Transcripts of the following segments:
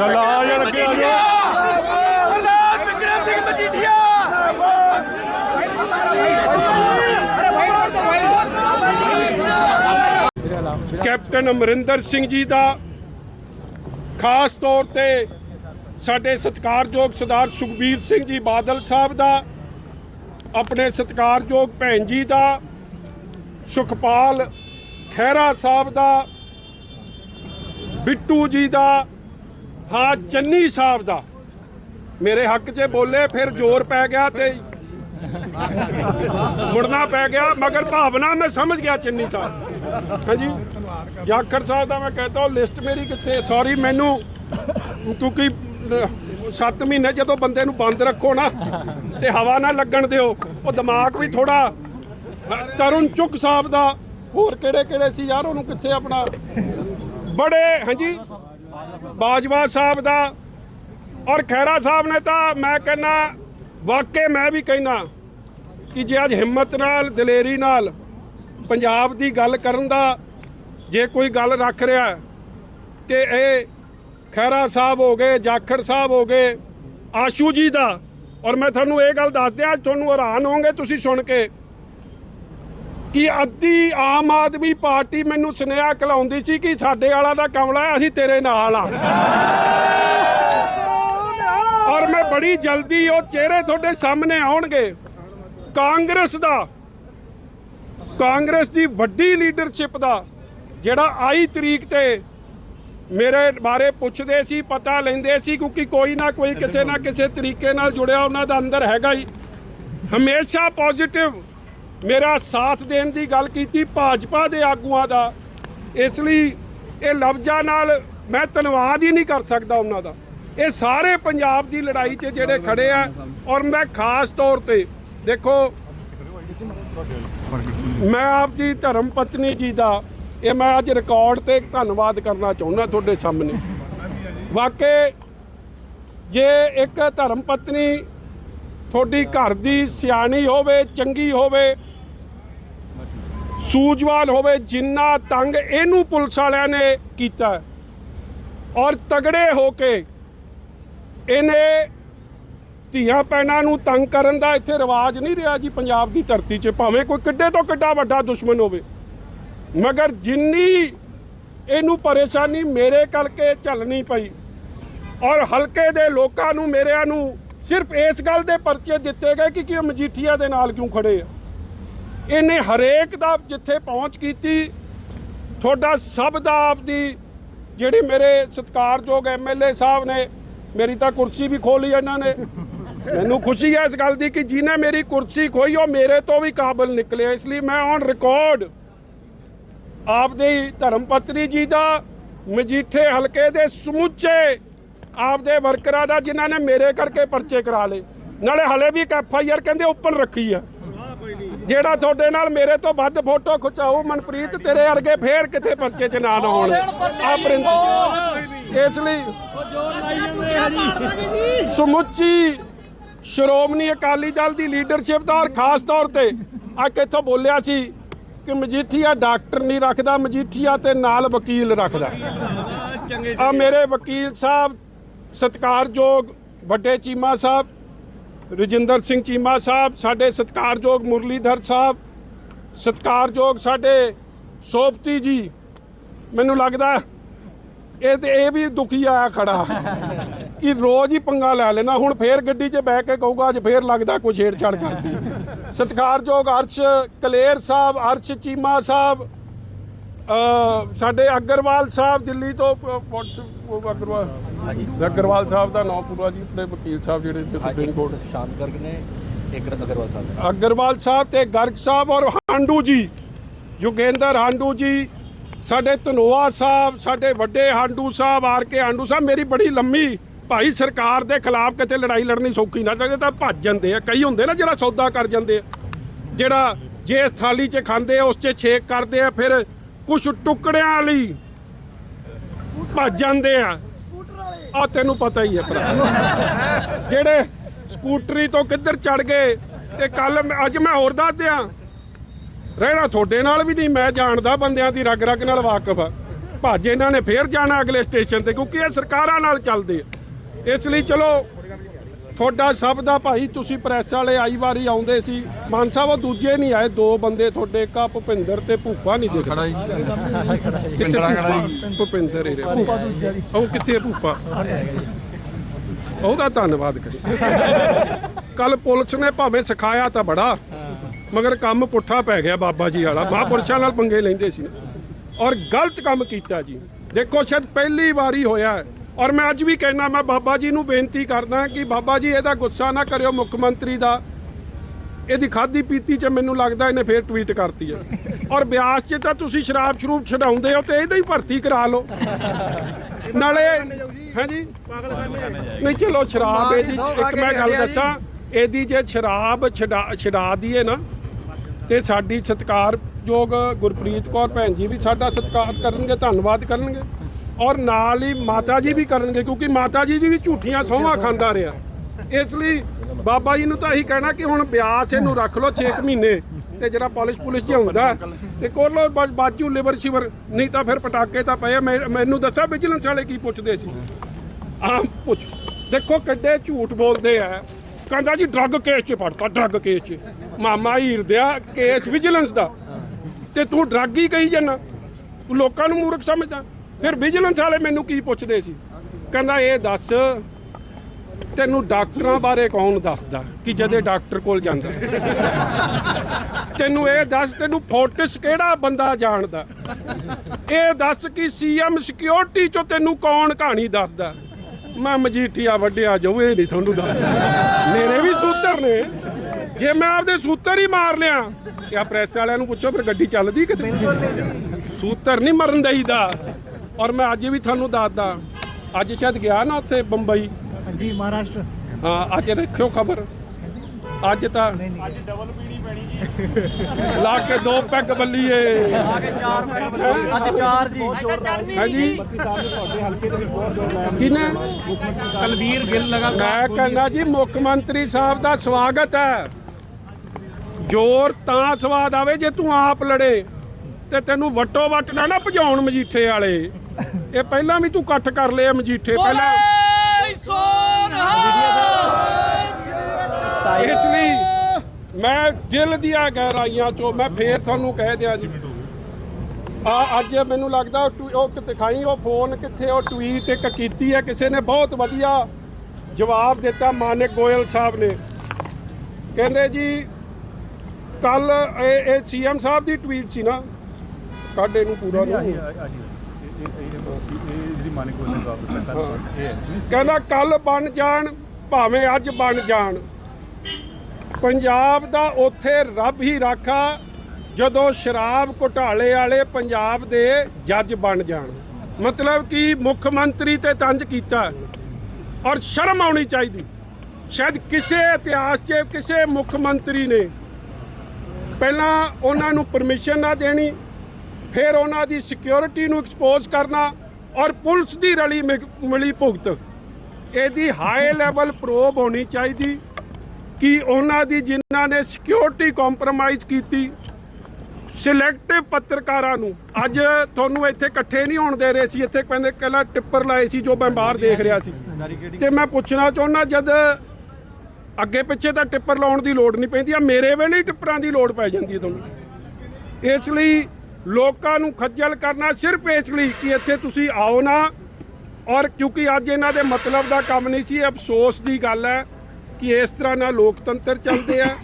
ਚੱਲ ਆ ਜਾ ਲੱਗੇ ਆ ਜਾ? ਸਰਦਾਰ ਵਿਕਰਮ ਸਿੰਘ ਮਜੀਠੀਆ। ਕੈਪਟਨ ਅਮਰਿੰਦਰ ਸਿੰਘ ਜੀ ਦਾ ਖਾਸ ਤੌਰ ਤੇ ਸਾਡੇ ਸਤਿਕਾਰਯੋਗ ਸਰਦਾਰ ਸੁਖਬੀਰ ਸਿੰਘ ਜੀ ਬਾਦਲ ਸਾਹਿਬ ਦਾ ਆਪਣੇ ਸਤਿਕਾਰਯੋਗ ਭੈਣ ਜੀ ਦਾ ਸੁਖਪਾਲ ਖਹਿਰਾ ਸਾਹਿਬ ਦਾ ਬਿੱਟੂ ਜੀ ਦਾ ਹਾਂ, ਚੰਨੀ ਸਾਹਿਬ ਦਾ। ਮੇਰੇ ਹੱਕ 'ਚ ਬੋਲੇ, ਫਿਰ ਜ਼ੋਰ ਪੈ ਗਿਆ ਤੇ ਮੁੜਨਾ ਪੈ ਗਿਆ, ਮਗਰ ਭਾਵਨਾ ਮੈਂ ਸਮਝ ਗਿਆ ਚੰਨੀ ਸਾਹਿਬ। ਹਾਂਜੀ? ਜਾਖੜ ਸਾਹਿਬ ਦਾ ਮੈਂ ਕਹਤਾ ਲਿਸਟ ਮੇਰੀ ਕਿੱਥੇ? ਸੌਰੀ ਮੈਨੂੰ ਕਿਉਂਕਿ 7 ਮਹੀਨੇ ਜਦੋਂ ਬੰਦੇ ਨੂੰ ਬੰਦ ਰੱਖੋ ਨਾ ਤੇ ਹਵਾ ਨਾ ਲੱਗਣ ਦਿਓ, ਉਹ ਦਿਮਾਗ ਵੀ ਥੋੜਾ ਤਰੁਣ ਚੁੱਕ ਸਾਹਿਬ ਦਾ, ਹੋਰ ਕਿਹੜੇ ਕਿਹੜੇ ਸੀ ਯਾਰ, ਉਹਨੂੰ ਕਿੱਥੇ ਆਪਣਾ? ਬੜੇ, ਹਾਂਜੀ? ਬਾਜਵਾ ਸਾਹਿਬ ਦਾ ਔਰ ਖੈਰਾ ਸਾਹਿਬ ਨੇ ਤਾਂ ਮੈਂ ਕਹਿੰਨਾ ਵਾਕਈ ਮੈਂ ਵੀ ਕਹਿਣਾ ਕਿ ਜੇ ਅੱਜ ਹਿੰਮਤ ਨਾਲ ਦਲੇਰੀ ਨਾਲ ਪੰਜਾਬ ਦੀ ਗੱਲ ਕਰਨ ਦਾ ਜੇ ਕੋਈ ਗੱਲ ਰੱਖ ਰਿਹਾ ਹੈ, ਤੇ ਇਹ ਖੈਰਾ ਸਾਹਿਬ ਹੋ ਗਏ ਜਾਖੜ ਸਾਹਿਬ ਹੋ ਗਏ ਆਸ਼ੂ ਜੀ ਦਾ। ਔਰ ਮੈਂ ਤੁਹਾਨੂੰ ਇਹ ਗੱਲ ਦੱਸ ਦਿਆਂ ਅੱਜ ਤੁਹਾਨੂੰ ਹੈਰਾਨ ਹੋਵੋਗੇ ਤੁਸੀਂ ਸੁਣ ਕੇ। ਕਿ ਅੱਧੀ ਆਮ ਆਦਮੀ ਪਾਰਟੀ ਮੈਨੂੰ ਸੁਨੇਹਾ ਕਲਾਉਂਦੀ ਸੀ ਕਿ ਸਾਡੇ ਵਾਲਾ ਦਾ ਕਮਲਾ ਹੈ, ਅਸੀਂ ਤੇਰੇ ਨਾਲ ਆ। ਔਰ ਮੈਂ ਬੜੀ ਜਲਦੀ ਉਹ ਚਿਹਰੇ ਤੁਹਾਡੇ ਸਾਹਮਣੇ ਆਉਣਗੇ। ਕਾਂਗਰਸ ਦਾ, ਕਾਂਗਰਸ ਦੀ ਵੱਡੀ ਲੀਡਰਸ਼ਿਪ ਦਾ, ਜਿਹੜਾ ਆਈ ਤਰੀਕ ਤੇ ਮੇਰੇ ਬਾਰੇ ਪੁੱਛਦੇ ਸੀ, ਪਤਾ ਲੈਂਦੇ ਸੀ, ਕਿਉਂਕਿ ਕੋਈ ਨਾ ਕੋਈ ਕਿਸੇ ਨਾ ਕਿਸੇ ਤਰੀਕੇ ਨਾਲ ਜੁੜਿਆ ਉਹਨਾਂ ਦਾ ਅੰਦਰ ਹੈਗਾ ਹੀ। ਹਮੇਸ਼ਾ ਪੋਜ਼ਿਟਿਵ ਮੇਰਾ ਸਾਥ ਦੇਣ ਦੀ ਗੱਲ ਕੀਤੀ ਭਾਜਪਾ ਦੇ ਆਗੂਆਂ ਦਾ। ਇਸ ਲਈ ਇਹ ਲਫ਼ਜ਼ਾਂ ਨਾਲ ਮੈਂ ਧੰਨਵਾਦ ਹੀ ਨਹੀਂ ਕਰ ਸਕਦਾ ਉਹਨਾਂ ਦਾ। ਇਹ ਸਾਰੇ ਪੰਜਾਬ ਦੀ ਲੜਾਈ 'ਚ ਜਿਹੜੇ ਖੜੇ ਆ ਔਰ ਮੈਂ ਖਾਸ ਤੌਰ ਤੇ ਦੇਖੋ, ਮੈਂ ਆਪ ਦੀ ਧਰਮ ਪਤਨੀ ਜੀ ਦਾ ਇਹ ਮੈਂ ਅੱਜ ਰਿਕਾਰਡ ਤੇ ਧੰਨਵਾਦ ਕਰਨਾ ਚਾਹੁੰਦਾ ਤੁਹਾਡੇ ਸਾਹਮਣੇ। ਵਾਕਈ ਜੇ ਇੱਕ ਧਰਮ ਪਤਨੀ ਤੁਹਾਡੀ ਘਰ ਦੀ ਸਿਆਣੀ ਹੋਵੇ, ਚੰਗੀ ਹੋਵੇ ਸੂਝਵਾਨ ਹੋਵੇ, ਜਿੰਨਾ ਤੰਗ ਇਹਨੂੰ ਪੁਲਿਸ ਵਾਲਿਆਂ ਨੇ ਕੀਤਾ। ਔਰ ਤਗੜੇ ਹੋ ਕੇ ਇਹਨੇ ਧੀਆਂ ਪੈਣਾ ਨੂੰ ਤੰਗ ਕਰਨ ਦਾ ਇੱਥੇ ਰਿਵਾਜ ਨਹੀਂ ਰਿਹਾ ਜੀ ਪੰਜਾਬ ਦੀ ਧਰਤੀ 'ਚ, ਭਾਵੇਂ ਕੋਈ ਕਿੱਡੇ ਤੋਂ ਕਿੱਡਾ ਵੱਡਾ ਦੁਸ਼ਮਣ ਹੋਵੇ। ਮਗਰ ਜਿੰਨੀ ਇਹਨੂੰ ਪਰੇਸ਼ਾਨੀ ਮੇਰੇ ਕਰਕੇ ਝੱਲਣੀ ਪਈ ਔਰ ਹਲਕੇ ਦੇ ਲੋਕਾਂ ਨੂੰ, ਮੇਰਿਆਂ ਨੂੰ ਸਿਰਫ ਇਸ ਗੱਲ ਦੇ ਪਰਚੇ ਦਿੱਤੇ ਗਏ ਕਿ ਕਿ ਮਜੀਠੀਆ ਦੇ ਨਾਲ ਕਿਉਂ ਖੜੇ ਆ? ਇਹਨੇ ਹਰੇਕ ਦਾ ਜਿੱਥੇ ਪਹੁੰਚ ਕੀਤੀ, ਤੁਹਾਡਾ ਸਭ ਦਾ ਆਪਦੀ ਜਿਹੜੀ ਮੇਰੇ ਸਤਿਕਾਰਯੋਗ ਐਮਐਲਏ ਸਾਹਿਬ ਨੇ, ਮੇਰੀ ਤਾਂ ਕੁਰਸੀ ਵੀ ਖੋਲੀ ਇਹਨਾਂ ਨੇ। ਮੈਨੂੰ ਖੁਸ਼ੀ ਹੈ ਇਸ ਗੱਲ ਦੀ ਕਿ ਜਿਹਨੇ ਮੇਰੀ ਕੁਰਸੀ ਖੋਈ ਉਹ ਮੇਰੇ ਤੋਂ ਵੀ ਕਾਬਲ ਨਿਕਲਿਆ। ਇਸ ਲਈ ਮੈਂ ਔਨ ਰਿਕਾਰਡ ਆਪਦੇ ਧਰਮਪਤਨੀ ਜੀ ਦਾ ਮਜੀਠੇ ਹਲਕੇ ਦੇ ਸਮੁੱਚੇ ਆਪਦੇ ਵਰਕਰਾਂ ਦਾ, ਜਿਨ੍ਹਾਂ ਨੇ ਮੇਰੇ ਕਰਕੇ ਪਰਚੇ ਕਰਾ ਲਏ। ਨਾਲੇ ਹਲੇ ਵੀ ਇੱਕ ਐਫ ਆਈ ਆਰ ਕਹਿੰਦੇ ਉੱਪਰ ਰੱਖੀ ਆ। ਜਿਹੜਾ ਤੁਹਾਡੇ ਨਾਲ ਮੇਰੇ ਤੋਂ ਵੱਧ ਫੋਟੋ ਖਿਚਾਓ ਮਨਪ੍ਰੀਤ ਤੇਰੇ ਵਰਗੇ ਫੇਰ ਕਿਤੇ ਪਰਚੇ 'ਚ ਨਾ ਲਾਉਣ? ਆ ਪ੍ਰਿੰਸ ਇਸ ਲਈ ਸਮੁੱਚੀ ਸ਼੍ਰੋਮਣੀ ਅਕਾਲੀ ਦਲ ਦੀ ਲੀਡਰਸ਼ਿਪ ਦਾ ਔਰ ਖਾਸ ਤੌਰ ਤੇ ਆ ਕਿੱਥੋਂ ਬੋਲਿਆ ਸੀ ਕਿ ਮਜੀਠੀਆ ਡਾਕਟਰ ਨਹੀਂ ਰੱਖਦਾ ਮਜੀਠੀਆ ਤੇ ਨਾਲ ਵਕੀਲ ਰੱਖਦਾ। ਆ ਮੇਰੇ ਵਕੀਲ ਸਾਹਿਬ ਸਤਿਕਾਰਯੋਗ ਵੱਡੇ ਚੀਮਾ ਸਾਹਿਬ ਰਜਿੰਦਰ ਸਿੰਘ ਚੀਮਾ ਸਾਹਿਬ, ਸਾਡੇ ਸਤਿਕਾਰਯੋਗ ਮੁਰਲੀਧਰ ਸਾਹਿਬ, ਸਤਿਕਾਰਯੋਗ ਸਾਡੇ ਸੋਪਤੀ ਜੀ, ਮੈਨੂੰ ਲੱਗਦਾ ਇਹ ਤੇ ਇਹ ਵੀ ਦੁਖੀ ਆਇਆ ਖੜਾ ਕਿ ਰੋਜ਼ ਹੀ ਪੰਗਾ ਲੈ ਲੈਣਾ। ਹੁਣ ਫੇਰ ਗੱਡੀ 'ਚ ਬਹਿ ਕੇ ਕਹੂਗਾ, ਅੱਜ ਫੇਰ ਲੱਗਦਾ ਕੋਈ ਛੇੜਛਾੜ ਕਰਦੀ। ਸਤਿਕਾਰਯੋਗ ਅਰਸ਼ ਕਲੇਰ ਸਾਹਿਬ, ਅਰਸ਼ ਚੀਮਾ ਸਾਹਿਬ ਸਾਡੇ ਅਗਰਵਾਲ ਸਾਹਿਬ ਦਿੱਲੀ ਤੋਂ ਪ- ਉਹ ਅਗਰਵਾਲ ਸਾਹਿਬ ਦਾ ਨਾਮ ਪੂਰਾ ਜੀ ਆਪਣੇ ਵਕੀਲ ਸਾਹਿਬ ਜਿਹੜੇ ਇੱਥੇ ਸੁਪਰੀਮ ਕੋਰਟ ਗਰਗ ਨੇ ਇੱਕ ਅਗਰਵਾਲ ਸਾਹਿਬ ਅਗਰਵਾਲ ਸਾਹਿਬ ਤੇ ਗਰਗ ਸਾਹਿਬ ਔਰ ਹਾਂਡੂ ਜੀ ਯੋਗੇਂਦਰ ਹਾਂਡੂ ਜੀ ਸਾਡੇ ਧਨੋਆ ਸਾਹਿਬ ਸਾਡੇ ਵੱਡੇ ਹਾਂਡੂ ਸਾਹਿਬ ਆਰ ਕੇ ਹਾਂਡੂ ਸਾਹਿਬ ਮੇਰੀ ਬੜੀ ਲੰਮੀ ਭਾਈ ਸਰਕਾਰ ਦੇ ਖਿਲਾਫ ਕਿਤੇ ਲੜਾਈ ਲੜਨੀ ਸੌਖੀ ਨਾ ਚਾਹੀਏ ਤਾਂ ਭੱਜ ਜਾਂਦੇ ਆ। ਕਈ ਹੁੰਦੇ ਨਾ ਜਿਹੜਾ ਸੌਦਾ ਕਰ ਜਾਂਦੇ ਆ। ਜਿਹੜਾ ਜੇ ਇਸ ਥਾਲੀ 'ਚ ਖਾਂਦੇ ਆ ਉਸ 'ਚ ਛੇਕ ਕਰਦੇ ਆ ਫਿਰ ਕੁਝ ਟੁਕੜਿਆਂ ਲਈ ਭੱਜ ਜਾਂਦੇ ਆ। ਆ ਤੈਨੂੰ ਪਤਾ ਹੀ ਹੈ ਭਰਾ। ਜਿਹੜੇ ਸਕੂਟਰੀ ਤੋਂ ਕਿੱਧਰ ਚੜ ਗਏ ਤੇ ਕੱਲ ਅੱਜ ਮੈਂ ਹੋਰ ਦੱਸ ਦਿਆਂ। ਰਹਿਣਾ ਤੁਹਾਡੇ ਨਾਲ ਵੀ ਨਹੀਂ, ਮੈਂ ਜਾਣਦਾ ਬੰਦਿਆਂ ਦੀ ਰਗ ਰਗ ਨਾਲ ਵਾਕਿਫ ਆ। ਭੱਜ ਇਹਨਾਂ ਨੇ ਫੇਰ ਜਾਣਾ ਅਗਲੇ ਸਟੇਸ਼ਨ ਤੇ, ਕਿਉਂਕਿ ਇਹ ਸਰਕਾਰਾਂ ਨਾਲ ਚੱਲਦੇ ਇਸ ਲਈ ਚਲੋ ਤੁਹਾਡਾ ਸਭ ਦਾ ਭਾਈ ਤੁਸੀਂ ਪ੍ਰੈਸ ਵਾਲੇ ਆਈ ਵਾਰੀ ਆਉਂਦੇ ਸੀ। ਮਾਨ ਸਾਹਿਬ ਉਹ ਦੂਜੇ ਨਹੀਂ ਆਏ। ਦੋ ਬੰਦੇ ਤੁਹਾਡੇ ਕਾ ਭੁਪਿੰਦਰ ਤੇ ਭੂਪਾ ਨਹੀਂ ਦਿਖਦਾ। ਖੜਾ ਜੀ ਭੁਪਿੰਦਰ ਭੁਪਿੰਦਰ ਹੀ ਰਿਹਾ ਭੂਪਾ ਉਹ ਕਿੱਥੇ ਹੈ ਭੂਪਾ? ਉਹਦਾ ਧੰਨਵਾਦ ਕਰੀ। ਕੱਲ ਪੁਲਿਸ ਨੇ ਭਾਵੇਂ ਸਿਖਾਇਆ ਤਾਂ ਬੜਾ ਮਗਰ ਕੰਮ ਪੁੱਠਾ ਪੈ ਗਿਆ ਬਾਬਾ ਜੀ ਵਾਲਾ। ਮਹਾਂਪੁਰਸ਼ਾਂ ਨਾਲ ਪੰਗੇ ਲੈਂਦੇ ਸੀ। ਔਰ ਗਲਤ ਕੰਮ ਕੀਤਾ ਜੀ। ਦੇਖੋ ਸ਼ਾਇਦ ਪਹਿਲੀ ਵਾਰੀ ਹੋਇਆ ਹੈ। ਔਰ ਮੈਂ ਅੱਜ ਵੀ ਕਹਿਣਾ ਮੈਂ ਬਾਬਾ ਜੀ ਨੂੰ ਬੇਨਤੀ ਕਰਦਾ ਕਿ ਬਾਬਾ ਜੀ ਇਹਦਾ ਗੁੱਸਾ ਨਾ ਕਰਿਓ ਮੁੱਖ ਮੰਤਰੀ ਦਾ। ਇਹਦੀ ਖਾਦੀ ਪੀਤੀ ਚ ਮੈਨੂੰ ਲੱਗਦਾ ਇਹਨੇ ਫੇਰ ਟਵੀਟ ਕਰਤੀ ਹੈ। ਔਰ ਬਿਆਸ 'ਚ ਤਾਂ ਤੁਸੀਂ ਸ਼ਰਾਬ ਸ਼ਰੂਬ ਛਡਾਉਂਦੇ ਹੋ ਤੇ ਇਹਦਾ ਹੀ ਭਰਤੀ ਕਰਾ ਲਓ। ਨਾਲੇ, ਹਾਂਜੀ? ਨਹੀਂ, ਚਲੋ ਸ਼ਰਾਬ ਇਹਦੀ ਇੱਕ ਮੈਂ ਗੱਲ ਦੱਸਾਂ, ਇਹਦੀ ਜੇ ਸ਼ਰਾਬ ਛਡਾ ਛਡਾ ਦਈਏ ਨਾ, ਤੇ ਸਾਡੀ ਸਤਿਕਾਰਯੋਗ ਗੁਰਪ੍ਰੀਤ ਕੌਰ ਭੈਣ ਜੀ ਵੀ ਸਾਡਾ ਸਤਿਕਾਰ ਕਰਨਗੇ, ਧੰਨਵਾਦ ਕਰਨਗੇ। ਔਰ ਨਾਲ ਹੀ ਮਾਤਾ ਜੀ ਵੀ ਕਰਨਗੇ ਕਿਉਂਕਿ ਮਾਤਾ ਜੀ ਵੀ ਝੂਠੀਆਂ ਸਹੁੰਆਂ ਖਾਂਦਾ ਰਿਹਾ। ਇਸ ਲਈ ਬਾਬਾ ਜੀ ਨੂੰ ਤਾਂ ਇਹੀ ਕਹਿਣਾ ਕਿ ਹੁਣ ਬਿਆਸ ਇਹਨੂੰ ਰੱਖ ਲਓ 6 ਮਹੀਨੇ ਤੇ ਜਿਹੜਾ ਪੁਲਿਸ ਪੁਲਿਸ ਜਿਹਾ ਹੁੰਦਾ ਤੇ ਕੋਲ ਬਾਜੂ ਲਿਵਰ ਸ਼ਿਵਰ ਨਹੀਂ ਤਾਂ ਫਿਰ ਪਟਾਕੇ ਤਾਂ ਪਏ ਮੈਨੂੰ ਦੱਸਾਂ ਵਿਜੀਲੈਂਸ ਵਾਲੇ ਕੀ ਪੁੱਛਦੇ ਸੀ। ਆਹ ਪੁੱਛ ਦੇਖੋ ਕਿੱਡੇ ਝੂਠ ਬੋਲਦੇ ਆ। ਕਹਿੰਦਾ ਜੀ ਡਰੱਗ ਕੇਸ 'ਚ ਫੜਤਾ ਡਰੱਗ ਕੇਸ 'ਚ। ਮਾਮਾ ਹੀਰ ਦਿਆ ਕੇਸ ਵਿਜੀਲੈਂਸ ਦਾ। ਤੇ ਤੂੰ ਡਰੱਗ ਹੀ ਕਹੀ ਜਾਂਦਾ ਤੂੰ ਲੋਕਾਂ ਨੂੰ ਮੂਰਖ ਸਮਝਦਾ। ਫਿਰ ਵਿਜੀਲੈਂਸ ਵਾਲੇ ਮੈਨੂੰ ਕੀ ਪੁੱਛਦੇ ਸੀ? ਕਹਿੰਦਾ, ਇਹ ਦੱਸ, ਤੈਨੂੰ ਡਾਕਟਰਾਂ ਬਾਰੇ ਕੌਣ ਦੱਸਦਾ ਕਿ ਜਦੇ ਡਾਕਟਰ ਕੋਲ ਜਾਂਦਾ? ਤੈਨੂੰ ਇਹ ਦੱਸ, ਤੈਨੂੰ ਫੋਰਟਿਸ ਕਿਹੜਾ ਬੰਦਾ ਜਾਣਦਾ? ਇਹ ਦੱਸ ਕਿ ਸੀਐਮ ਸਿਕਿਉਰਿਟੀ ਚੋਂ ਤੈਨੂੰ ਕੌਣ ਕਹਾਣੀ ਦੱਸਦਾ? ਮੈਂ ਮਜੀਠੀਆ ਵੱਡਿਆ, ਜਾਊ, ਇਹ ਨਹੀਂ ਤੁਹਾਨੂੰ ਦੱਸਦਾ। ਮੇਰੇ ਵੀ ਸੂਤਰ ਨੇ। ਜੇ ਮੈਂ ਆਪਦੇ ਸੂਤਰ ਹੀ ਮਾਰ ਲਿਆ, ਤੇ ਆ ਪ੍ਰੈਸ ਵਾਲਿਆਂ ਨੂੰ ਪੁੱਛੋ, ਫਿਰ ਗੱਡੀ ਚੱਲਦੀ ਕਿਤੇ ਸੂਤਰ ਨਹੀਂ ਮਰਨ ਦਈਦਾ। ਔਰ ਮੈਂ ਅੱਜ ਵੀ ਤੁਹਾਨੂੰ ਦੱਸਦਾ ਅੱਜ ਸ਼ਾਇਦ ਗਿਆ ਨਾ ਉੱਥੇ ਬੰਬਈ। ਜੀ ਮਹਾਰਾਸ਼ਟਰ। ਹਾਂ ਅੱਜ ਰੱਖਿਓ ਖਬਰ। ਅੱਜ ਤਾਂ ਅੱਜ ਡਬਲ ਪੀਣੀ ਪੈਣੀ ਜੀ। ਲਾ ਕੇ ਦੋ ਪੈਗ ਬੱਲੀਏ। ਅੱਜ ਚਾਰ ਜੀ। ਹਾਂਜੀ। ਕਿਨੇ ਕਲਵੀਰ ਗਿੱਲ ਲਗਾ ਮੈਂ ਕਹਿੰਦਾ ਜੀ ਮੁੱਖ ਮੰਤਰੀ ਸਾਹਿਬ ਦਾ ਸਵਾਗਤ ਹੈ। ਜ਼ੋਰ ਤਾਂ ਸਵਾਦ ਆਵੇ ਜੇ ਤੂੰ ਆਪ ਲੜੇ ਤੇ ਤੈਨੂੰ ਵਟੋ ਵਟ ਨਾ ਨਾ ਭਜਾਉਣ ਮਜੀਠੇ ਵਾਲੇ। ਇਹ ਪਹਿਲਾਂ ਵੀ ਤੂੰ ਇਕੱਠ ਕਰ ਲਿਆ ਮਜੀਠੇ ਪਹਿਲਾਂ ਇਸ ਲਈ ਮੈਂ ਦਿਲ ਦੀਆਂ ਗਹਿਰਾਈਆਂ ਚੋਂ ਮੈਂ ਫੇਰ ਤੁਹਾਨੂੰ ਕਹਿ ਦਿਆਂ ਜੀ। ਆ ਅੱਜ ਮੈਨੂੰ ਲੱਗਦਾ ਉਹ ਟਵੀ- ਉਹ ਕਿਤੇ ਖਾਈ ਉਹ ਫੋਨ ਕਿੱਥੇ ਉਹ ਟਵੀਟ ਇੱਕ ਕੀਤੀ ਹੈ ਕਿਸੇ ਨੇ ਬਹੁਤ ਵਧੀਆ ਜਵਾਬ ਦਿੱਤਾ ਮਾਨਕ ਗੋਇਲ ਸਾਹਿਬ ਨੇ। ਕਹਿੰਦੇ ਜੀ ਕੱਲ ਇਹ ਇਹ ਸੀਐਮ ਸਾਹਿਬ ਦੀ ਟਵੀਟ ਸੀ ਨਾ ਕਾਡੇ ਨੂੰ ਪੂਰਾ ਨੂੰ ਕਹਿੰਦਾ ਕੱਲ ਬਣ ਜਾਣ, ਭਾਵੇਂ ਅੱਜ ਬਣ ਜਾਣ। ਪੰਜਾਬ ਦਾ ਉੱਥੇ ਰੱਬ ਹੀ ਰਾਖਾ, ਜਦੋਂ ਸ਼ਰਾਬ ਘੁਟਾਲੇ ਵਾਲੇ ਪੰਜਾਬ ਦੇ ਜੱਜ ਬਣ ਜਾਣ। ਮਤਲਬ ਕਿ ਮੁੱਖ ਮੰਤਰੀ ਤੇ ਤੰਜ ਕੀਤਾ। ਔਰ ਸ਼ਰਮ ਆਉਣੀ ਚਾਹੀਦੀ। ਸ਼ਾਇਦ ਕਿਸੇ ਇਤਿਹਾਸ 'ਚ ਕਿਸੇ ਮੁੱਖ ਮੰਤਰੀ ਨੇ ਪਹਿਲਾਂ ਉਹਨਾਂ ਨੂੰ ਪਰਮਿਸ਼ਨ ਨਾ ਦੇਣੀ ਫਿਰ ਉਹਨਾਂ ਦੀ ਸਿਕਿਉਰਿਟੀ ਨੂੰ ਐਕਸਪੋਜ਼ ਕਰਨਾ ਔਰ ਪੁਲਿਸ ਦੀ ਰਲੀ ਮਿਲੀ ਭੁਗਤ। ਇਹਦੀ ਹਾਈ ਲੈਵਲ ਪ੍ਰੋਬ ਹੋਣੀ ਚਾਹੀਦੀ ਕਿ ਉਹਨਾਂ ਦੀ ਜਿਨ੍ਹਾਂ ਨੇ ਸਿਕਿਉਰਿਟੀ ਕੰਪਰੋਮਾਈਜ਼ ਕੀਤੀ ਸਿਲੈਕਟਿਵ ਪੱਤਰਕਾਰਾਂ ਨੂੰ। ਅੱਜ ਤੁਹਾਨੂੰ ਇੱਥੇ ਇਕੱਠੇ ਨਹੀਂ ਹੋਣ ਦੇ ਰਹੇ ਸੀ, ਇੱਥੇ ਕਹਿੰਦੇ ਕੱਲਾ ਟਿੱਪਰ ਲਾਏ ਸੀ, ਜੋ ਮੈਂ ਬਾਹਰ ਦੇਖ ਰਿਹਾ ਸੀ। ਤੇ ਮੈਂ ਪੁੱਛਣਾ ਚਾਹੁੰਦਾ, ਜਦ ਅੱਗੇ ਪਿੱਛੇ ਤਾਂ ਟਿੱਪਰ ਲਾਉਣ ਦੀ ਲੋੜ ਨਹੀਂ ਪੈਂਦੀ, ਆ ਮੇਰੇ ਵੇਲੇ ਹੀ ਟਿੱਪਰਾਂ ਦੀ ਲੋੜ ਪੈ ਜਾਂਦੀ ਹੈ ਤੁਹਾਨੂੰ। ਇਸ ਲਈ ਲੋਕਾਂ ਨੂੰ ਖੱਜਲ ਕਰਨਾ ਸਿਰਫ ਇਸ ਲਈ ਕਿ ਇੱਥੇ ਤੁਸੀਂ ਆਓ ਨਾ। ਔਰ ਕਿਉਂਕਿ ਅੱਜ ਇਹਨਾਂ ਦੇ ਮਤਲਬ ਦਾ ਕੰਮ ਨਹੀਂ ਸੀ, ਅਫਸੋਸ ਦੀ ਗੱਲ ਹੈ ਕਿ ਇਸ ਤਰ੍ਹਾਂ ਨਾਲ ਲੋਕਤੰਤਰ ਚੱਲਦੇ ਆ,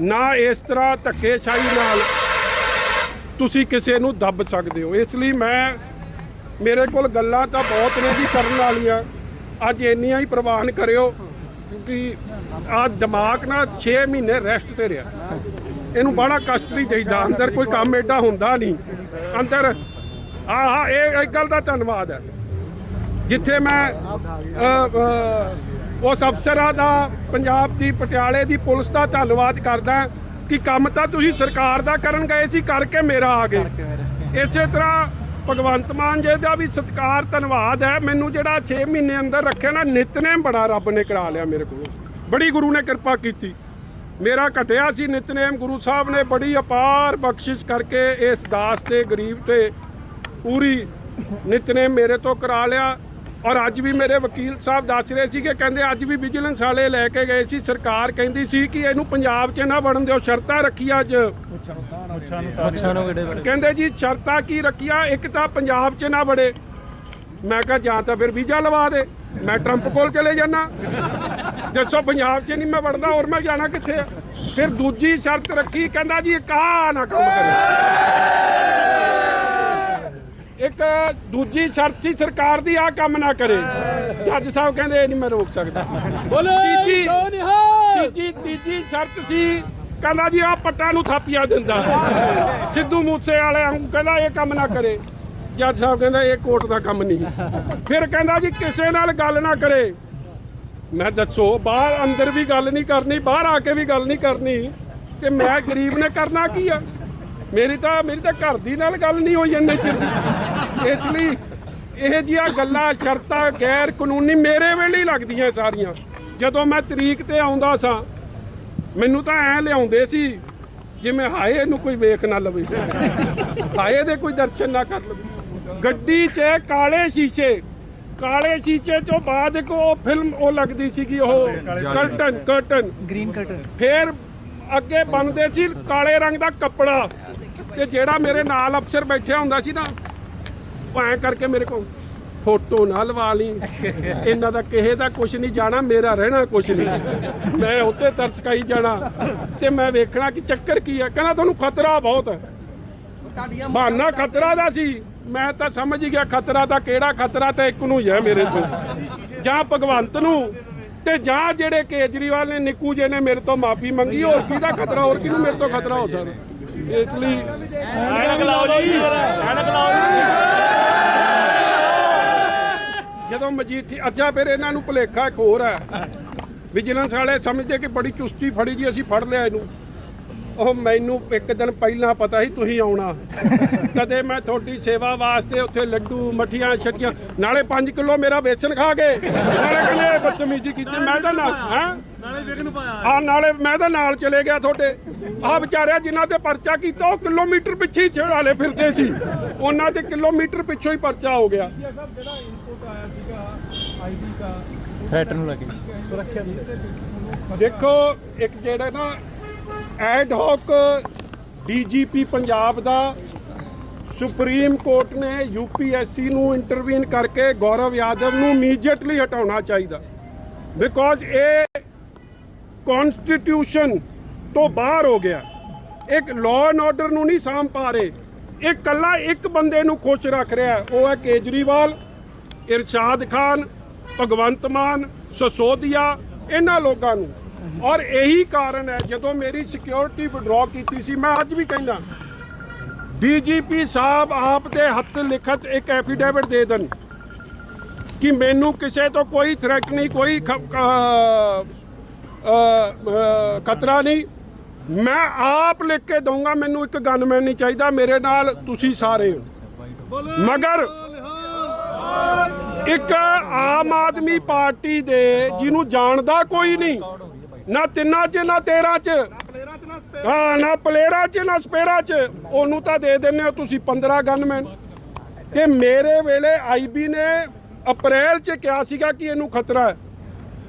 ਨਾ ਇਸ ਤਰ੍ਹਾਂ ਧੱਕੇਸ਼ਾਹੀ ਨਾਲ ਤੁਸੀਂ ਕਿਸੇ ਨੂੰ ਦੱਬ ਸਕਦੇ ਹੋ। ਇਸ ਲਈ ਮੈਂ, ਮੇਰੇ ਕੋਲ ਗੱਲਾਂ ਤਾਂ ਬਹੁਤ ਨੇ ਜੀ ਕਰਨ ਵਾਲੀਆਂ। ਅੱਜ ਇੰਨੀਆਂ ਹੀ ਪ੍ਰਵਾਨ ਕਰਿਓ, ਕਿਉਂਕਿ ਆ ਦਿਮਾਗ ਨਾ 6 ਮਹੀਨੇ ਰੈਸਟ ਤੇ ਰਿਹਾ। ਇਹਨੂੰ ਬੜਾ ਕਸ਼ਟ ਨਹੀਂ ਦੇਈਦਾ। ਅੰਦਰ ਕੋਈ ਕੰਮ ਐਡਾ ਹੁੰਦਾ ਨਹੀਂ। ਅੰਦਰ, ਆਹ ਇਹ ਗੱਲ ਦਾ ਧੰਨਵਾਦ ਹੈ। ਜਿੱਥੇ ਮੈਂ ਉਸ ਅਫਸਰਾਂ ਦਾ, ਪੰਜਾਬ ਦੀ, ਪਟਿਆਲੇ ਦੀ ਪੁਲਿਸ ਦਾ ਧੰਨਵਾਦ ਕਰਦਾ ਕਿ ਕੰਮ ਤਾਂ ਤੁਸੀਂ ਸਰਕਾਰ ਦਾ ਕਰਨ ਗਏ ਸੀ, ਕਰਕੇ ਮੇਰਾ ਆ ਗਏ। ਇਸੇ ਤਰ੍ਹਾਂ ਭਗਵੰਤ ਮਾਨ ਜੀ ਦਾ ਵੀ ਸਤਿਕਾਰ, ਧੰਨਵਾਦ ਹੈ। ਮੈਨੂੰ ਜਿਹੜਾ 6 ਮਹੀਨੇ ਅੰਦਰ ਰੱਖਿਆ ਨਾ, ਨਿਤਨੇਮ ਬੜਾ ਰੱਬ ਨੇ ਕਰਾ ਲਿਆ ਮੇਰੇ ਕੋਲੋਂ। ਬੜੀ ਗੁਰੂ ਨੇ ਕਿਰਪਾ ਕੀਤੀ। ਮੇਰਾ ਘਟਿਆ ਸੀ ਨਿਤਨੇਮ ਗੁਰੂ ਸਾਹਿਬ ਨੇ ਬੜੀ ਅਪਾਰ ਬਖਸ਼ਿਸ਼ ਕਰਕੇ ਇਸ ਦਾਸ ਤੇ ਗਰੀਬ ਤੇ ਪੂਰੀ ਨਿਤਨੇਮ ਮੇਰੇ ਤੋਂ ਕਰਾ ਲਿਆ ਔਰ ਅੱਜ ਵੀ ਮੇਰੇ ਵਕੀਲ ਸਾਹਿਬ ਦੱਸ ਰਹੇ ਸੀ ਕਿ ਕਹਿੰਦੇ ਅੱਜ ਵੀ ਵਿਜੀਲੈਂਸ ਵਾਲੇ ਲੈ ਕੇ ਗਏ ਸੀ। ਸਰਕਾਰ ਕਹਿੰਦੀ ਸੀ ਕਿ ਇਹਨੂੰ ਪੰਜਾਬ 'ਚ ਨਾ ਵੜਨ ਦਿਓ, ਸ਼ਰਤਾਂ ਰੱਖੀਆਂ ਅੱਜ। ਕਹਿੰਦੇ ਜੀ ਸ਼ਰਤਾਂ ਕੀ ਰੱਖੀਆਂ? ਇੱਕ ਤਾਂ ਪੰਜਾਬ 'ਚ ਨਾ ਵੜੇ। ਮੈਂ ਕਿਹਾ ਜਾਂ ਤਾਂ ਫਿਰ ਵੀਜ਼ਾ ਲਵਾ ਦੇ। ਮੈਂ ਟਰੰਪ ਕੋਲ ਚਲੇ ਜਾਣਾ ਦੱਸੋ ਪੰਜਾਬ 'ਚ ਨਹੀਂ ਮੈਂ ਵੜਦਾ ਹੋਰ ਮੈਂ ਜਾਣਾ ਕਿੱਥੇ ਆ? ਫਿਰ ਦੂਜੀ ਸ਼ਰਤ ਰੱਖੀ ਕਹਿੰਦਾ ਜੀ ਕਾ ਨਾ ਕੰਮ ਕਰੇ। ਇੱਕ ਦੂਜੀ ਸ਼ਰਤ ਸੀ ਸਰਕਾਰ ਦੀ ਆ ਕੰਮ ਨਾ ਕਰੇ। ਜੱਜ ਸਾਹਿਬ ਕਹਿੰਦੇ ਇਹ ਨਹੀਂ ਮੈਂ ਰੋਕ ਸਕਦਾ। ਤੀਜੀ ਤੀਜੀ ਤੀਜੀ ਸ਼ਰਤ ਸੀ ਕਹਿੰਦਾ ਜੀ ਆ ਪੱਟਾਂ ਨੂੰ ਥਾਪੀਆਂ ਦਿੰਦਾ। ਸਿੱਧੂ ਮੂਸੇ ਵਾਲੇ ਨੂੰ ਕਹਿੰਦਾ ਇਹ ਕੰਮ ਨਾ ਕਰੇ। ਜੱਜ ਸਾਹਿਬ ਕਹਿੰਦਾ ਇਹ ਕੋਰਟ ਦਾ ਕੰਮ ਨਹੀਂ। ਫਿਰ ਕਹਿੰਦਾ ਜੀ ਕਿਸੇ ਨਾਲ ਗੱਲ ਨਾ ਕਰੇ। ਮੈਂ ਦੱਸੋ, ਬਾਹਰ ਅੰਦਰ ਵੀ ਗੱਲ ਨਹੀਂ ਕਰਨੀ, ਬਾਹਰ ਆ ਕੇ ਵੀ ਗੱਲ ਨਹੀਂ ਕਰਨੀ ਕਿ ਮੈਂ ਗਰੀਬ ਨੇ ਕਰਨਾ ਕੀ ਆ? ਮੇਰੀ ਤਾਂ ਮੇਰੀ ਤਾਂ ਘਰ ਦੀ ਨਾਲ ਗੱਲ ਨਹੀਂ ਹੋਈ ਇੰਨੇ ਚਿਰ ਦੀ। ਇਸ ਲਈ ਇਹ ਜੀਆਂ ਗੱਲਾਂ, ਸ਼ਰਤਾਂ ਗੈਰ ਕਾਨੂੰਨੀ ਮੇਰੇ ਵੇਲੇ ਹੀ ਲੱਗਦੀਆਂ ਸਾਰੀਆਂ। ਜਦੋਂ ਮੈਂ ਤਰੀਕ ਤੇ ਆਉਂਦਾ ਸਾਂ, ਮੈਨੂੰ ਤਾਂ ਐ ਲਿਆਉਂਦੇ ਸੀ ਜਿਵੇਂ ਹਾਏ ਇਹਨੂੰ ਕੋਈ ਵੇਖ ਨਾ ਲਵੇ। ਹਾਏ ਦੇ ਕੋਈ ਦਰਸ਼ਨ ਨਾ ਕਰ ਲਵੇ। ਗੱਡੀ 'ਚ ਕਾਲੇ ਸ਼ੀਸ਼ੇ ਕਾਲੇ ਸ਼ੀਸ਼ੇ ਚੋਂ ਬਾਅਦ ਇੱਕ ਉਹ ਫਿਲਮ ਉਹ ਲੱਗਦੀ ਸੀਗੀ ਉਹ ਕਰਟਨ ਕਰਟਨ ਗ੍ਰੀਨ ਕਰਟਨ ਫੇਰ ਅੱਗੇ ਬੰਨਦੇ ਸੀ ਕਾਲੇ ਰੰਗ ਦਾ ਕੱਪੜਾ। ਤੇ ਜਿਹੜਾ ਮੇਰੇ ਨਾਲ ਅਫਸਰ ਬੈਠਿਆ ਹੁੰਦਾ ਸੀ ਨਾ ਐਂ ਕਰਕੇ ਮੇਰੇ ਕੋਲ ਫੋਟੋ ਨਾ ਲਵਾ ਲਈ। ਇਹਨਾਂ ਦਾ ਕਿਸੇ ਦਾ ਕੁਝ ਨਹੀਂ ਜਾਣਾ ਮੇਰਾ ਰਹਿਣਾ ਕੁਝ ਨਹੀਂ। ਮੈਂ ਉੱਤੇ ਤਰਸਕਾਈ ਜਾਣਾ। ਤੇ ਮੈਂ ਵੇਖਣਾ ਕਿ ਚੱਕਰ ਕੀ ਹੈ ਕਹਿੰਦਾ ਤੁਹਾਨੂੰ ਖਤਰਾ ਬਹੁਤ ਹੈ। ਬਹਾਨਾ ਖਤਰਾ ਦਾ ਸੀ। ਮੈਂ ਤਾਂ ਸਮਝ ਗਿਆ ਖਤਰਾ ਦਾ ਕਿਹੜਾ ਖਤਰਾ ਤਾਂ ਇੱਕ ਨੂੰ ਹੀ ਹੈ ਮੇਰੇ ਤੋਂ। ਜਾਂ ਭਗਵੰਤ ਨੂੰ ਤੇ ਜਾਂ ਜਿਹੜੇ ਕੇਜਰੀਵਾਲ ਨੇ ਨਿੱਕੂ ਜੇ ਨੇ ਮੇਰੇ ਤੋਂ ਮਾਫੀ ਮੰਗੀ ਹੋਰ ਕਿਹਦਾ ਖਤਰਾ ਹੋਰ ਕਿਹਨੂੰ ਮੇਰੇ ਤੋਂ ਖਤਰਾ ਹੋ ਸਕਦਾ? ਇਸ ਲਈ ਐਨਕ ਲਾਓ ਜੀ। ਐਨਕ ਲਾਓ ਜਦੋਂ ਮਜੀਠੀ ਅੱਛਾ ਫਿਰ ਇਹਨਾਂ ਨੂੰ ਭੁਲੇਖਾ ਇੱਕ ਹੋਰ ਹੈ। ਵਿਜੀਲੈਂਸ ਵਾਲੇ ਸਮਝਦੇ ਕਿ ਬੜੀ ਚੁਸਤੀ ਫੜੀ ਜੀ ਅਸੀਂ ਫੜ ਲਿਆ ਇਹਨੂੰ। ਉਹ ਮੈਨੂੰ ਇੱਕ ਦਿਨ ਪਹਿਲਾਂ ਪਤਾ ਸੀ ਤੁਸੀਂ ਆਉਣਾ। ਤਦੇ ਮੈਂ ਤੁਹਾਡੀ ਸੇਵਾ ਵਾਸਤੇ ਉੱਥੇ ਲੱਡੂ ਮਠੀਆਂ ਛਟੀਆਂ ਨਾਲੇ 5 ਕਿਲੋ ਮੇਰਾ ਵੇਚਣ ਖਾ ਗਏ। ਨਾਲੇ ਕਹਿੰਦੇ ਬਦਤਮੀਜ਼ੀ ਕੀਤੀ। ਮੈਂ ਤਾਂ ਨਾਲ ਹਾਂ? ਨਾਲੇ ਨੂੰ ਪਾਇਆ। ਆ ਨਾਲੇ ਮੈਂ ਤਾਂ ਨਾਲ ਚਲੇ ਗਿਆ ਤੁਹਾਡੇ। ਆ ਵਿਚਾਰਿਆ ਜਿਨ੍ਹਾਂ ਤੇ ਪਰਚਾ ਕੀਤਾ ਉਹ ਕਿਲੋਮੀਟਰ ਪਿੱਛੇ ਹੀ ਛੜਾਲੇ ਫਿਰਦੇ ਸੀ। ਉਹਨਾਂ ਤੇ ਕਿਲੋਮੀਟਰ ਪਿੱਛੋਂ ਹੀ ਪਰਚਾ ਹੋ ਗਿਆ। ਥ੍ਰੈਟ ਨੂੰ ਲੱਗੇ ਦੇਖੋ ਇੱਕ ਜਿਹੜਾ ਨਾ ਐਡ ਹੌਕ ਡੀਜੀਪੀ ਪੰਜਾਬ ਦਾ ਸੁਪਰੀਮ ਕੋਰਟ ਨੇ ਯੂਪੀਐਸਸੀ ਨੂੰ ਇੰਟਰਵੀਨ ਕਰਕੇ ਗੌਰਵ ਯਾਦਵ ਨੂੰ ਇਮੀਡੀਏਟਲੀ ਹਟਾਉਣਾ ਚਾਹੀਦਾ। ਬਿਕੋਜ਼ ਇਹ ਕਨਸਟੀਟਿਊਸ਼ਨ ਤੋਂ ਬਾਹਰ ਹੋ ਗਿਆ। ਇੱਕ ਲਾਅ ਐਂਡ ਆਰਡਰ ਨੂੰ ਨਹੀਂ ਸਾਂਭ ਪਾ ਰਹੇ। ਇਹ ਕੱਲਾ ਇੱਕ ਬੰਦੇ ਨੂੰ ਖੁਸ਼ ਰੱਖ ਰਿਹਾ। ਉਹ ਹੈ ਕੇਜਰੀਵਾਲ, ਇਰਸ਼ਾਦ ਖਾਨ, ਭਗਵੰਤ ਮਾਨ, ਸਸੋਦੀਆ, ਇਹਨਾਂ ਲੋਕਾਂ ਨੂੰ। ਔਰ ਇਹੀ ਕਾਰਨ ਹੈ, ਜਦੋਂ ਮੇਰੀ ਸਿਕਿਉਰਿਟੀ ਵਿਡਰਾਅ ਕੀਤੀ ਸੀ, ਮੈਂ ਅੱਜ ਵੀ ਕਹਿੰਦਾ ਡੀਜੀਪੀ ਸਾਹਿਬ ਆਪ ਦੇ ਹੱਥ ਲਿਖਤ ਇੱਕ ਐਫੀਡੇਵਿਟ ਦੇ ਦੇਣ ਕਿ ਮੈਨੂੰ ਕਿਸੇ ਤੋਂ ਕੋਈ ਥ੍ਰੈਟ ਨਹੀਂ, ਕੋਈ ਖਤਰਾ ਨਹੀਂ। ਮੈਂ ਆਪ ਲਿਖ ਕੇ ਦਊਂਗਾ, ਮੈਨੂੰ ਇੱਕ ਗਨਮੈਨ ਨਹੀਂ ਚਾਹੀਦਾ, ਮੇਰੇ ਨਾਲ ਤੁਸੀਂ ਸਾਰੇ ਹੋ। ਮਗਰ ਇੱਕ ਆਮ ਆਦਮੀ ਪਾਰਟੀ ਦੇ, ਜਿਹਨੂੰ ਜਾਣਦਾ ਕੋਈ ਨਹੀਂ ਨਾ ਤਿੰਨਾਂ ਚ, ਨਾ ਤੇਰਾਂ ਚ। ਹਾਂ, ਨਾ ਪਲੇਰਾਂ ਚ, ਨਾ ਸਪੇਰਾ ਚ। ਉਹਨੂੰ ਤਾਂ ਦੇ ਦਿੰਦੇ ਹੋ ਤੁਸੀਂ 15 ਗਨਮੈਨ ਤੇ ਮੇਰੇ ਵੇਲੇ ਆਈਬੀ ਨੇ ਅਪ੍ਰੈਲ ਚ ਕਿਹਾ ਸੀਗਾ ਕਿ ਇਹਨੂੰ ਖਤਰਾ ਹੈ।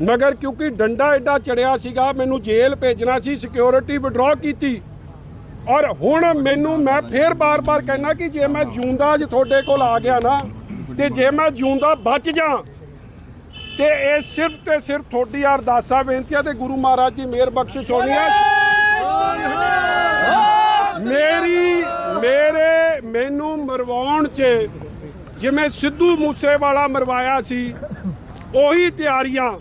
ਮਗਰ ਕਿਉਂਕਿ ਡੰਡਾ ਐਡਾ ਚੜਿਆ ਸੀਗਾ, ਮੈਨੂੰ ਜੇਲ੍ਹ ਭੇਜਣਾ ਸੀ ਸਿਕਿਉਰਿਟੀ ਵਿਡਰਾਅ ਕੀਤੀ। ਔਰ ਹੁਣ ਮੈਨੂੰ ਮੈਂ ਫੇਰ ਬਾਰ-ਬਾਰ ਕਹਿਣਾ ਕਿ ਜੇ ਮੈਂ ਜੂੰਦਾ ਅੱਜ ਤੁਹਾਡੇ ਕੋਲ ਆ ਗਿਆ ਨਾ, ਤੇ ਜੇ ਮੈਂ ਜੂੰਦਾ ਬਚ ਜਾ। ਤੇ ਇਹ ਸਿਰਫ ਤੇ ਸਿਰਫ ਤੁਹਾਡੀ ਅਰਦਾਸਾਂ, ਬੇਨਤੀਆਂ ਤੇ ਗੁਰੂ ਮਹਾਰਾਜ ਦੀ ਮਿਹਰ ਬਖਸ਼ਿਸ਼ ਹੋਣੀ ਹੈ। ਮੇਰੀ, ਮੇਰੇ ਮੈਨੂੰ ਮਰਵਾਉਣ 'ਚ ਜਿਵੇਂ ਸਿੱਧੂ ਮੂਸੇਵਾਲਾ ਮਰਵਾਇਆ ਸੀ, ਉਹੀ ਤਿਆਰੀਆਂ।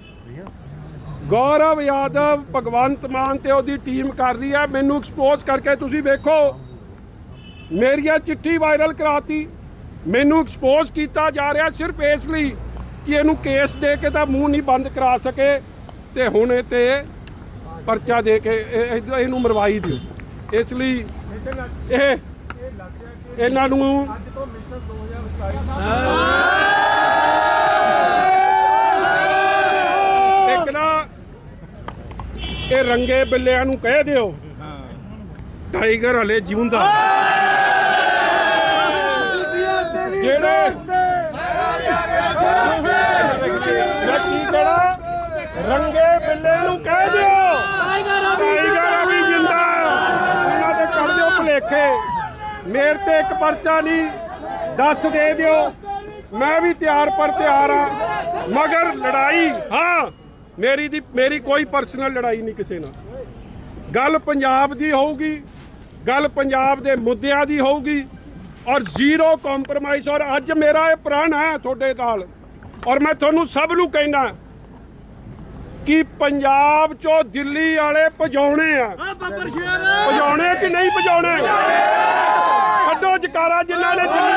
ਗੌਰਵ ਯਾਦਵ ਭਗਵੰਤ ਮਾਨ ਤੇ ਉਹਦੀ ਟੀਮ ਕਰ ਰਹੀ ਹੈ। ਮੈਨੂੰ ਐਕਸਪੋਜ਼ ਕਰਕੇ ਤੁਸੀਂ ਵੇਖੋ, ਮੇਰੀਆਂ ਚਿੱਠੀ ਵਾਇਰਲ ਕਰਾਤੀ। ਮੈਨੂੰ ਐਕਸਪੋਜ਼ ਕੀਤਾ ਜਾ ਰਿਹਾ ਸਿਰਫ ਇਸ ਲਈ ਕਿ ਇਹਨੂੰ ਕੇਸ ਦੇ ਕੇ ਤਾਂ ਮੂੰਹ ਨਹੀਂ ਬੰਦ ਕਰਾ ਸਕੇ ਤੇ ਹੁਣ ਇਹ ਤੇ ਪਰਚਾ ਦੇ ਕੇ ਇਹਨੂੰ ਮਰਵਾਈ ਦਿਓ ਇਸ ਲਈ ਇਹ ਇਹਨਾਂ ਨੂੰ ਇੱਕ ਨਾ ਇਹ ਰੰਗੇ ਬਿੱਲਿਆਂ ਨੂੰ ਕਹਿ ਦਿਓ ਟਾਈਗਰ ਹਲੇ ਜਿਉਂਦਾ ਜਿਹੜੇ ਮੈਂ ਕੀ ਕਹਿਣਾ? ਰੰਗੇ ਬਿੱਲੇ ਨੂੰ ਕਹਿ ਦਿਓ। ਟਾਈਗਰ ਵੀ ਜਿੰਦਾ ਉਹਨਾਂ ਦੇ ਕਰ ਦਿਓ ਭੁਲੇਖੇ। ਮੇਰੇ ਤੇ ਇੱਕ ਪਰਚਾ ਨਹੀਂ। ਦੱਸ ਦੇ ਦਿਓ। ਮੈਂ ਵੀ ਤਿਆਰ ਪਰ ਤਿਆਰ ਆ। ਮਗਰ ਲੜਾਈ। ਹਾਂ, ਮੇਰੀ ਦੀ ਮੇਰੀ ਕੋਈ ਪਰਸਨਲ ਲੜਾਈ ਨਹੀਂ ਕਿਸੇ ਨਾਲ। ਗੱਲ ਪੰਜਾਬ ਦੀ ਹੋਊਗੀ। ਗੱਲ ਪੰਜਾਬ ਦੇ ਮੁੱਦਿਆਂ ਦੀ ਹੋਊਗੀ। ਔਰ ਜ਼ੀਰੋ ਕੰਪਰੋਮਾਈਜ਼ ਔਰ ਅੱਜ ਮੇਰਾ ਇਹ ਪ੍ਰਣ ਹੈ ਤੁਹਾਡੇ ਨਾਲ। ਔਰ ਮੈਂ ਤੁਹਾਨੂੰ ਸਭ ਨੂੰ ਕਹਿਣਾ ਕਿ ਪੰਜਾਬ ਚੋਂ ਦਿੱਲੀ ਵਾਲੇ ਭਜਾਉਣੇ ਆ। ਭਜਾਉਣੇ ਕਿ ਨਹੀਂ ਭਜਾਉਣੇ? ਕੱਢੋ ਜਕਾਰਾ ਜਿਨ੍ਹਾਂ ਨੇ ਦਿੱਲੀ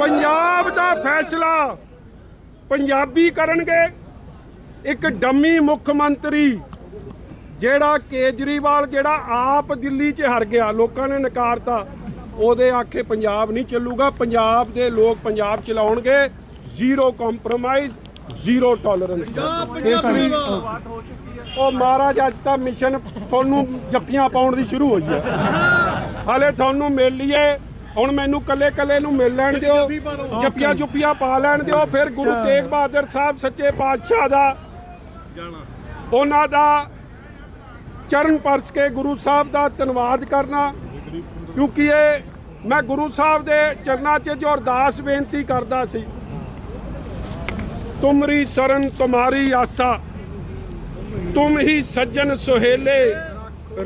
ਪੰਜਾਬ ਦਾ ਫੈਸਲਾ ਪੰਜਾਬੀ ਕਰਨਗੇ ਇੱਕ ਡੰਮੀ ਮੁੱਖ ਮੰਤਰੀ ਜਿਹੜਾ ਕੇਜਰੀਵਾਲ ਜਿਹੜਾ ਆਪ ਦਿੱਲੀ 'ਚ ਹਰ ਗਿਆ ਲੋਕਾਂ ਨੇ ਨਕਾਰਤਾ। ਉਹਦੇ ਆਖੇ ਪੰਜਾਬ ਨਹੀਂ ਚੱਲੂਗਾ ਪੰਜਾਬ ਦੇ ਲੋਕ ਪੰਜਾਬ ਚਲਾਉਣਗੇ ਜ਼ੀਰੋ ਕੰਪਰੋਮਾਈਜ਼ ਜ਼ੀਰੋ ਟੋਲਰੈਂਸ ਉਹ ਮਹਾਰਾਜ ਅੱਜ ਤਾਂ ਮਿਸ਼ਨ ਤੁਹਾਨੂੰ ਜੱਫੀਆਂ ਪਾਉਣ ਦੀ ਸ਼ੁਰੂ ਹੋਈ ਹੈ। ਹਾਲੇ ਤੁਹਾਨੂੰ ਮਿਲ ਲਈਏ ਹੁਣ ਮੈਨੂੰ ਕੱਲੇ ਕੱਲੇ ਨੂੰ ਮਿਲ ਲੈਣ ਦਿਓ। ਜੱਫੀਆਂ ਜੁੱਪੀਆਂ ਪਾ ਲੈਣ ਦਿਓ। ਫਿਰ ਗੁਰੂ ਤੇਗ ਬਹਾਦਰ ਸਾਹਿਬ ਸੱਚੇ ਪਾਤਸ਼ਾਹ ਦਾ ਉਹਨਾਂ ਦਾ ਚਰਨ ਪਰਸ ਕੇ ਗੁਰੂ ਸਾਹਿਬ ਦਾ ਧੰਨਵਾਦ ਕਰਨਾ। ਕਿਉਂਕਿ ਇਹ ਮੈਂ ਗੁਰੂ ਸਾਹਿਬ ਦੇ ਚਰਨਾਂ 'ਚ ਜੋ ਅਰਦਾਸ ਬੇਨਤੀ ਕਰਦਾ ਸੀ, ਤੁਮਰੀ ਸ਼ਰਨ ਤੁਮਾਰੀ ਆਸਾ, ਤੁਮ ਹੀ ਸੱਜਣ ਸੁਹੇਲੇ,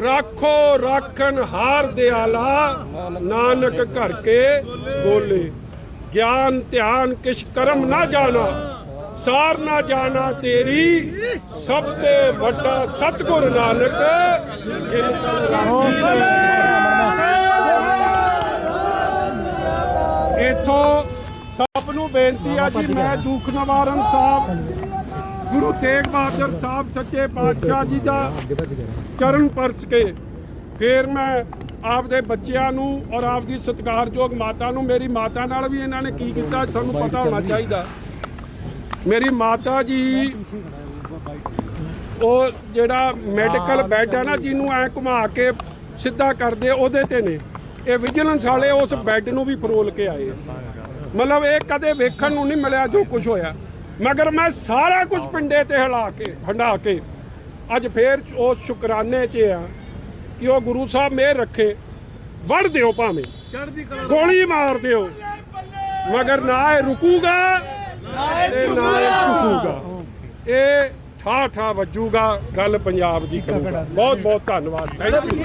ਰਾਖੋ ਰਾਖਨ ਹਾਰ ਦਿਆਲਾ, ਨਾਨਕ ਘਰ ਕੇ ਬੋਲੇ। ਗਿਆਨ ਧਿਆਨ ਕਿਛ ਕਰਮ ਨਾ ਜਾਣਾ, ਸਾਰ ਨਾ ਜਾਣਾ ਤੇਰੀ, ਸਭ ਤੇ ਵੱਡਾ ਸਤਿਗੁਰ ਨਾਨਕ, ਜਿਨ ਕਲ ਰਾਖੀ ਇਥੋਂ ਸਭ ਨੂੰ ਬੇਨਤੀ ਆ ਜੀ ਮੈਂ ਦੁੱਖ ਨਿਵਾਰਨ ਸਾਹਿਬ ਗੁਰੂ ਤੇਗ ਬਹਾਦਰ ਸਾਹਿਬ ਸੱਚੇ ਪਾਤਸ਼ਾਹ ਜੀ ਦਾ ਚਰਨ ਪਰਚ ਕੇ ਫਿਰ ਮੈਂ ਆਪਦੇ ਬੱਚਿਆਂ ਨੂੰ ਔਰ ਆਪਦੀ ਸਤਿਕਾਰਯੋਗ ਮਾਤਾ ਨੂੰ ਮੇਰੀ ਮਾਤਾ ਨਾਲ ਵੀ ਇਹਨਾਂ ਨੇ ਕੀ ਕੀਤਾ ਤੁਹਾਨੂੰ ਪਤਾ ਹੋਣਾ ਚਾਹੀਦਾ। ਮੇਰੀ ਮਾਤਾ ਜੀ ਉਹ ਜਿਹੜਾ ਮੈਡੀਕਲ ਬੈੱਡ ਹੈ ਨਾ ਜਿਹਨੂੰ ਐ ਘੁਮਾ ਕੇ ਸਿੱਧਾ ਕਰਦੇ ਉਹਦੇ ਤੇ ਨੇ। ਇਹ ਵਿਜੀਲੈਂਸ ਵਾਲੇ ਉਸ ਬੈੱਡ ਨੂੰ ਵੀ ਫਰੋਲ ਕੇ ਆਏ। ਮਤਲਬ ਇਹ ਕਦੇ ਵੇਖਣ ਨੂੰ ਨਹੀਂ ਮਿਲਿਆ ਜੋ ਕੁਝ ਹੋਇਆ। ਮਗਰ ਮੈਂ ਸਾਰਾ ਕੁਝ ਪਿੰਡੇ ਤੇ ਹਿਲਾ ਕੇ ਹੰਡਾ ਕੇ ਅੱਜ ਫੇਰ ਉਸ ਸ਼ੁਕਰਾਨੇ 'ਚ ਆ ਕਿ ਉਹ ਗੁਰੂ ਸਾਹਿਬ ਮਿਹਰ ਰੱਖੇ। ਵੜ ਦਿਓ ਭਾਵੇਂ। ਗੋਲੀ ਮਾਰ ਦਿਓ। ਮਗਰ ਨਾ ਇਹ ਰੁਕੂਗਾ ਨਾ ਇਹ ਝੁਕੂਗਾ। ਇਹ ਠਾ ਠਾ ਵੱਜੂਗਾ ਗੱਲ ਪੰਜਾਬ ਦੀ ਕਰੂਗਾ। ਬਹੁਤ ਬਹੁਤ ਧੰਨਵਾਦ। Thank you